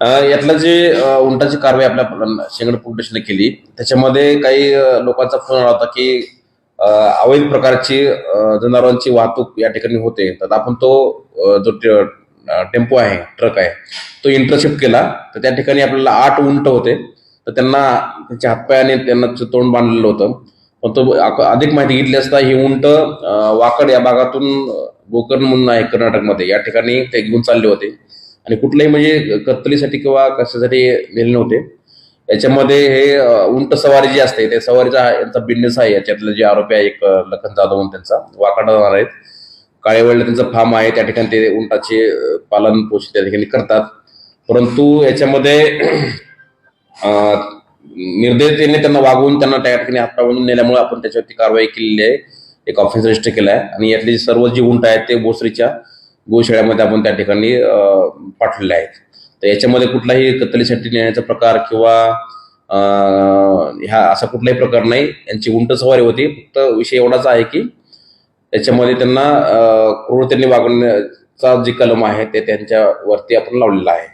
यातलं जे उंटाची कारवाई आपल्या शेंगड पोलीस केली त्याच्यामध्ये काही लोकांचा फोन आला होता की अवैध प्रकारची जनावरांची वाहतूक या ठिकाणी होते. तर आपण तो जो टेम्पो आहे ट्रक आहे तो इंटरसेप्ट केला. तर त्या ठिकाणी आपल्याला आठ उंट होते. तर त्यांना त्यांच्या हातपायाने त्यांना तोंड बांधलेलं होतं. पण तो अधिक माहिती घेतली असता ही उंट वाकड या भागातून गोकर्ण म्हणून आहे कर्नाटकमध्ये. या ठिकाणी ते घेऊन चालले होते. आणि कुठल्याही म्हणजे कत्तलीसाठी किंवा कशासाठी नेले नव्हते. याच्यामध्ये हे उंट सवारी जी असते ते सवारीचा यांचा बिझनेस आहे. याच्यातले जे आरोपी आहे एक लखन जाधव म्हणून त्यांचा. वाकडा जाणार आहेत. काळेवळला त्यांचं फार्म आहे. त्या ठिकाणी ते उंटाचे पालन पोषण त्या ठिकाणी करतात. परंतु याच्यामध्ये निर्दयतेने त्यांना वागवून त्यांना त्या ठिकाणी हातपाय बांधून नेल्यामुळे आपण त्याच्यावरती कारवाई केलेली आहे. एक ऑफिस रजिस्टर केला आहे आणि यातले सर्व जी उंट आहेत ते बोसरीच्या गोशाळ्यामध्ये आपण त्या ठिकाणी अ, पाठवलेले आहेत. तर याच्यामध्ये कुठलाही कत्तलीसाठी नेण्याचा प्रकार किंवा ह्या असा कुठलाही प्रकार नाही. यांची उंट सवारी होती. फक्त विषय एवढाच आहे की त्याच्यामध्ये त्यांना क्रूरतेने वागवण्याचा जे कलम आहे ते त्यांच्यावरती आपण लावलेला आहे.